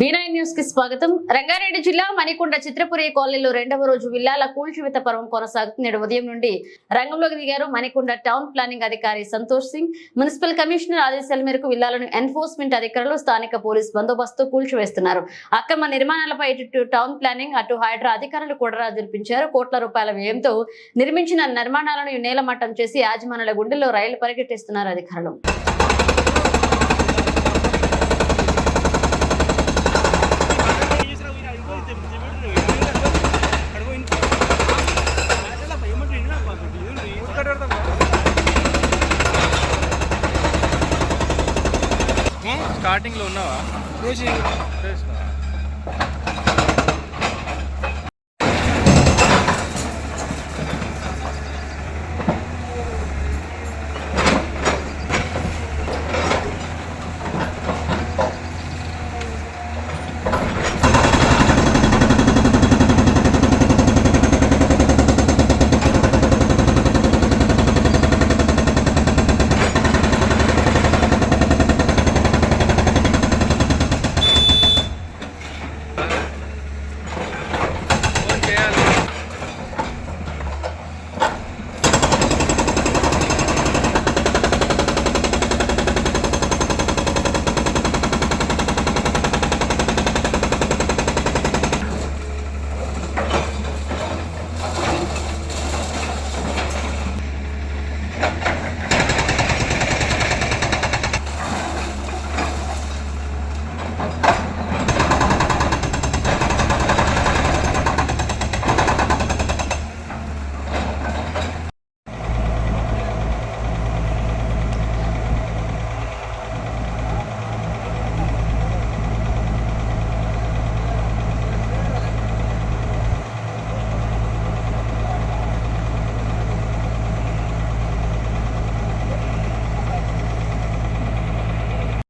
బీనై న్యూస్కి స్వాగతం. రంగారెడ్డి జిల్లా మణికొండ చిత్రపురి కాలనీలో రెండవ రోజు విల్లాల కూల్చివేత పర్వం కొనసాగుతుంది నేడు ఉదయం నుండి రంగంలోకి దిగారు మణికొండ టౌన్ ప్లానింగ్ అధికారి సంతోష్ సింగ్. మున్సిపల్ కమిషనర్ ఆదేశాల మేరకు విల్లాలను ఎన్ఫోర్స్మెంట్ అధికారులు స్థానిక పోలీస్ బందోబస్తు కూల్చివేస్తున్నారు. అక్రమ నిర్మాణాలపై ఇటు టౌన్ ప్లానింగ్ అటు హైడ్రా అధికారులు కూడా జరిపించారు. కోట్ల రూపాయల వ్యయంతో నిర్మించిన నిర్మాణాలను నేలమట్టం చేసి యాజమానుల గుండెల్లో రైలు పరిగెట్టిస్తున్నారు అధికారులు. స్టార్టింగ్లో ఉన్నావా చేసి చేసినావా?